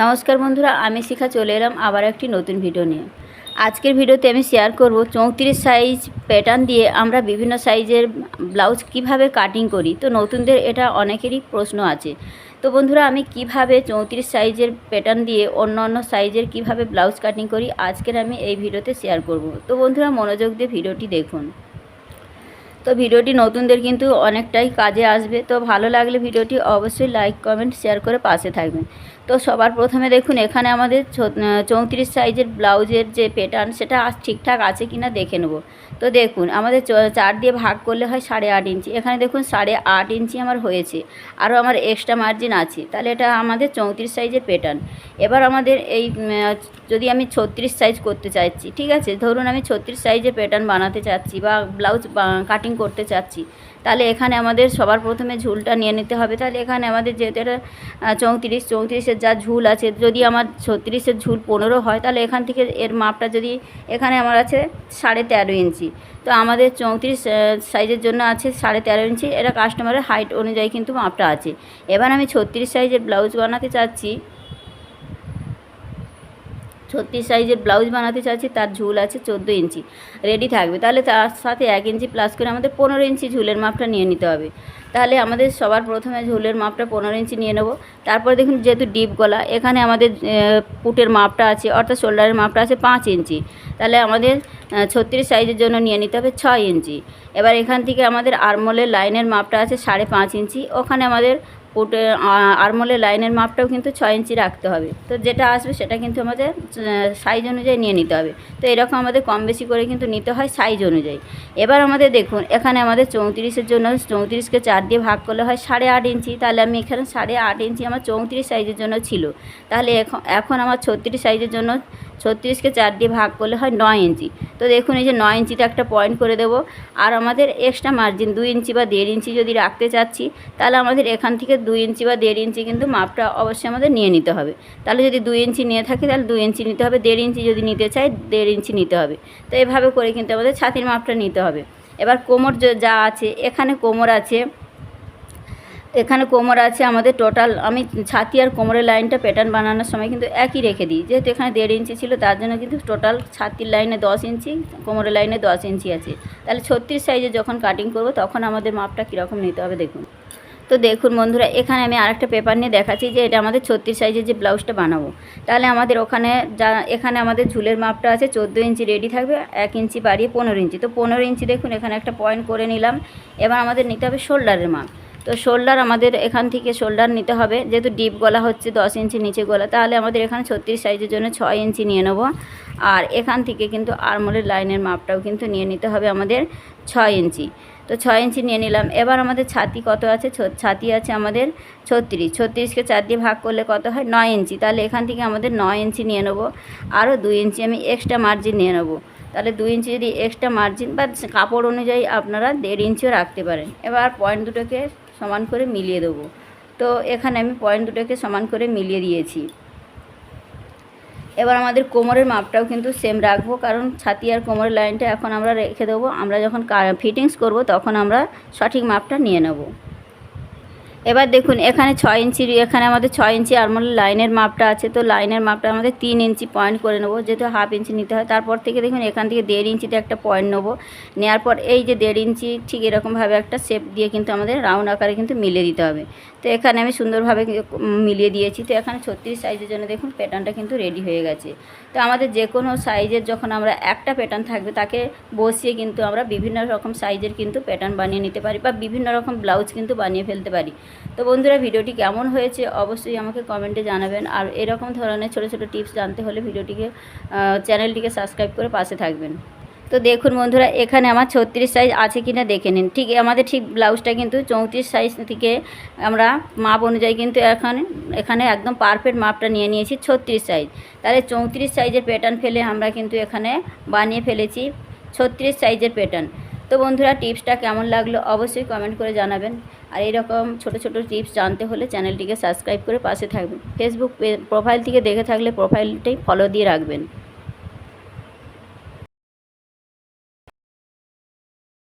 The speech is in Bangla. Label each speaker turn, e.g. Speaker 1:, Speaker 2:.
Speaker 1: নমস্কার বন্ধুরা, আমি শিখা চলে এলাম আবার একটি নতুন ভিডিও নিয়ে। আজকের ভিডিওতে আমি শেয়ার করব চৌত্রিশ সাইজ প্যাটার্ন দিয়ে আমরা বিভিন্ন সাইজের ব্লাউজ কীভাবে কাটিং করি। তো নতুনদের এটা অনেকেরই প্রশ্ন আছে। তো বন্ধুরা, আমি কীভাবে চৌত্রিশ সাইজের প্যাটার্ন দিয়ে অন্য অন্য সাইজের কীভাবে ব্লাউজ কাটিং করি, আজকের আমি এই ভিডিওতে শেয়ার করব। তো বন্ধুরা, মনোযোগ দিয়ে ভিডিওটি দেখুন। তো ভিডিওটি নতুনদের কিন্তু অনেকটাই কাজে আসবে। তো ভালো লাগলে ভিডিওটি অবশ্যই লাইক কমেন্ট শেয়ার করে পাশে থাকবেন। তো সবার প্রথমে দেখুন, এখানে আমাদের চৌত্রিশ সাইজের ব্লাউজের যে প্যাটার্ন সেটা ঠিকঠাক আছে কি না দেখে নেব। তো দেখুন, আমাদের চার দিয়ে ভাগ করলে হয় সাড়ে আট ইঞ্চি। এখানে দেখুন, সাড়ে আট ইঞ্চি আমার হয়েছে। আরও আমার এক্সট্রা মার্জিন আছে। তাহলে এটা আমাদের চৌত্রিশ সাইজের প্যাটার্ন এবার আমাদের এই যদি আমি ছত্রিশ সাইজ করতে চাইছি, ঠিক আছে? ধরুন আমি ছত্রিশ সাইজের প্যাটার্ন বানাতে চাচ্ছি বা ব্লাউজ কাটিং করতে চাচ্ছি। তাহলে এখানে আমাদের সবার প্রথমে ঝুলটা নিয়ে নিতে হবে। তাহলে এখানে আমাদের যেহেতু এটা চৌত্রিশ, চৌত্রিশের যা ঝুল আছে, যদি আমার ছত্রিশের ঝুল পনেরো হয়, তাহলে এখান থেকে এর মাপটা যদি এখানে আমার আছে সাড়ে তেরো ইঞ্চি। তো আমাদের চৌত্রিশ সাইজের জন্য আছে সাড়ে তেরো ইঞ্চি। এটা কাস্টমারের হাইট অনুযায়ী কিন্তু মাপটা আছে। এবার আমি ছত্রিশ সাইজের ব্লাউজ বানাতে চাচ্ছি। ছত্রিশ সাইজের ব্লাউজ বানাতে চাচ্ছি তার ঝুল আছে চোদ্দ ইঞ্চি। রেডি থাকবে। তাহলে তার সাথে এক ইঞ্চি প্লাস করে আমাদের পনেরো ইঞ্চি ঝুলের মাপটা নিয়ে নিতে হবে। তাহলে আমাদের সবার প্রথমে ঝুলের মাপটা পনেরো ইঞ্চি নিয়ে নেব। তারপর দেখুন যেহেতু ডিপ গলা, এখানে আমাদের পুটের মাপটা আছে, অর্থাৎ শোল্ডারের মাপটা আছে পাঁচ ইঞ্চি। তাহলে আমাদের ছত্রিশ সাইজের জন্য নিয়ে নিতে হবে ছয় ইঞ্চি। এবার এখান থেকে আমাদের আরমোলের লাইনের মাপটা আছে সাড়ে পাঁচ ইঞ্চি। ওখানে আমাদের পুটে আরমোলের লাইনের মাপটাও কিন্তু ছয় ইঞ্চি রাখতে হবে। তো যেটা আসবে সেটা কিন্তু আমাদের সাইজ অনুযায়ী নিয়ে নিতে হবে। তো এরকম আমাদের কম বেশি করে কিন্তু নিতে হয় সাইজ অনুযায়ী। এবার আমাদের দেখুন, এখানে আমাদের চৌত্রিশের জন্য, চৌত্রিশকে চার দিয়ে ভাগ করলে হয় সাড়ে আট ইঞ্চি। তাহলে আমি এখানে সাড়ে আট ইঞ্চি আমার চৌত্রিশ সাইজের জন্য ছিল। তাহলে এখন এখন আমার ছত্রিশ সাইজের জন্য ছত্রিশকে চার দিয়ে ভাগ করলে হয় নয় ইঞ্চি। তো দেখুন, এই যে নয় ইঞ্চিতে একটা পয়েন্ট করে দেবো। আর আমাদের এক্সট্রা মার্জিন দুই ইঞ্চি বা দেড় ইঞ্চি যদি রাখতে চাচ্ছি, তাহলে আমাদের এখান থেকে দুই ইঞ্চি বা দেড় ইঞ্চি কিন্তু মাপটা অবশ্যই আমাদের নিয়ে নিতে হবে। তাহলে যদি দুই ইঞ্চি নিয়ে থাকি, তাহলে দুই ইঞ্চি নিতে হবে। দেড় ইঞ্চি যদি নিতে চাই, দেড় ইঞ্চি নিতে হবে। তো এভাবে করে কিন্তু আমাদের ছাতির মাপটা নিতে হবে। এবার কোমর যা আছে, এখানে কোমর আছে এখানে কোমর আছে, আমাদের টোটাল আমি ছাতি আর কোমরের লাইনটা প্যাটার্ন বানানোর সময় কিন্তু একই রেখে দিই। যেহেতু এখানে দেড় ইঞ্চি ছিল, তার জন্য কিন্তু টোটাল ছাতির লাইনে দশ ইঞ্চি, কোমরের লাইনে দশ ইঞ্চি আছে। তাহলে ছত্রিশ সাইজে যখন কাটিং করব, তখন আমাদের মাপটা কীরকম নিতে হবে দেখুন। তো দেখুন বন্ধুরা, এখানে আমি আরেকটা পেপার নিয়ে দেখাচ্ছি যে এটা আমাদের ছত্রিশ সাইজের যে ব্লাউজটা বানাবো। তাহলে আমাদের ওখানে যা, এখানে আমাদের ঝুলের মাপটা আছে, চোদ্দ ইঞ্চি রেডি থাকবে, এক ইঞ্চি বাড়িয়ে পনেরো ইঞ্চি। তো পনেরো ইঞ্চি দেখুন, এখানে একটা পয়েন্ট করে নিলাম। এবার আমাদের নিতে হবে শোল্ডারের মাপ। তো শোল্ডার আমাদের এখান থেকে শোল্ডার নিতে হবে। যেহেতু ডিপ গলা হচ্ছে দশ ইঞ্চি নিচে গলা, তাহলে আমাদের এখানে ছত্রিশ সাইজের জন্য ছয় ইঞ্চি নিয়ে নেব। আর এখান থেকে কিন্তু আরমোলের লাইনের মাপটাও কিন্তু নিয়ে নিতে হবে আমাদের ছয় ইঞ্চি। তো ছয় ইঞ্চি নিয়ে নিলাম। এবার আমাদের ছাতি কত আছে? ছাতি আছে আমাদের ছত্রিশ। ছত্রিশকে চার দিয়ে ভাগ করলে কত হয়? নয় ইঞ্চি। তাহলে এখান থেকে আমাদের নয় ইঞ্চি নিয়ে নেব। আরও দুই ইঞ্চি আমি এক্সট্রা মার্জিন নিয়ে নেব। তাহলে দুই ইঞ্চি যদি এক্সট্রা মার্জিন বা কাপড় অনুযায়ী আপনারা দেড় ইঞ্চিও রাখতে পারেন। এবার পয়েন্ট দুটোকে সমান করে মিলিয়ে দেবো। তো এখানে আমি পয়েন্ট দুটোকে সমান করে মিলিয়ে দিয়েছি। এবার আমাদের কোমরের মাপটাও কিন্তু সেম রাখব, কারণ ছাতি আর কোমরের লাইনটা এখন আমরা রেখে দেবো। আমরা যখন ফিটিংস করব, তখন আমরা সঠিক মাপটা নিয়ে নেব। এবার দেখুন, এখানে ছয় ইঞ্চি, এখানে আমাদের ছয় ইঞ্চি আরমোল লাইনের মাপটা আছে, তো লাইনের মাপটা আমাদের তিন ইঞ্চি পয়েন্ট করে নেব, যেহেতু হাফ ইঞ্চি নিতে হয়। তারপর থেকে দেখুন, এখান থেকে দেড় ইঞ্চিতে একটা পয়েন্ট নেব। নেওয়ার পর এই যে দেড় ইঞ্চি, ঠিক এরকমভাবে একটা শেপ দিয়ে কিন্তু আমাদের রাউন্ড আকারে কিন্তু মিলিয়ে দিতে হবে। তো এখানে আমি সুন্দরভাবে মিলিয়ে দিয়েছি। তো এখানে ছত্রিশ সাইজের জন্য দেখুন প্যাটার্নটা কিন্তু রেডি হয়ে গেছে। তো আমাদের যে কোনো সাইজের যখন আমরা একটা প্যাটার্ন থাকবে, তাকে বসিয়ে কিন্তু আমরা বিভিন্ন রকম সাইজের কিন্তু প্যাটার্ন বানিয়ে নিতে পারি বা বিভিন্ন রকম ব্লাউজ কিন্তু বানিয়ে ফেলতে পারি। তো বন্ধুরা, ভিডিওটি কেমন হয়েছে অবশ্যই আমাকে কমেন্টে জানাবেন। আর এরকম ধরনের ছোটো ছোটো টিপস জানতে হলে ভিডিওটিকে চ্যানেলটিকে সাবস্ক্রাইব করে পাশে থাকবেন। তো দেখুন বন্ধুরা, এখানে আমার ছত্রিশ সাইজ আছে কি না দেখে নিন। ঠিক, আমাদের ঠিক ব্লাউজটা কিন্তু চৌত্রিশ সাইজ থেকে আমরা মাপ অনুযায়ী কিন্তু এখন, এখানে একদম পারফেক্ট মাপটা নিয়ে নিয়েছি ছত্রিশ সাইজ তাহলে চৌত্রিশ সাইজের প্যাটার্ন ফেলে আমরা কিন্তু এখানে বানিয়ে ফেলেছি ছত্রিশ সাইজের প্যাটার্ন তো বন্ধুরা, টিপসটা কেমন লাগল অবশ্যই কমেন্ট করে জানাবেন। আর এরকম ছোট ছোট টিপস জানতে হলে চ্যানেলটিকে সাবস্ক্রাইব করে পাশে থাকবেন। ফেসবুক প্রোফাইল থেকে দেখে থাকলে প্রোফাইলটাই ফলো দিয়ে রাখবেন।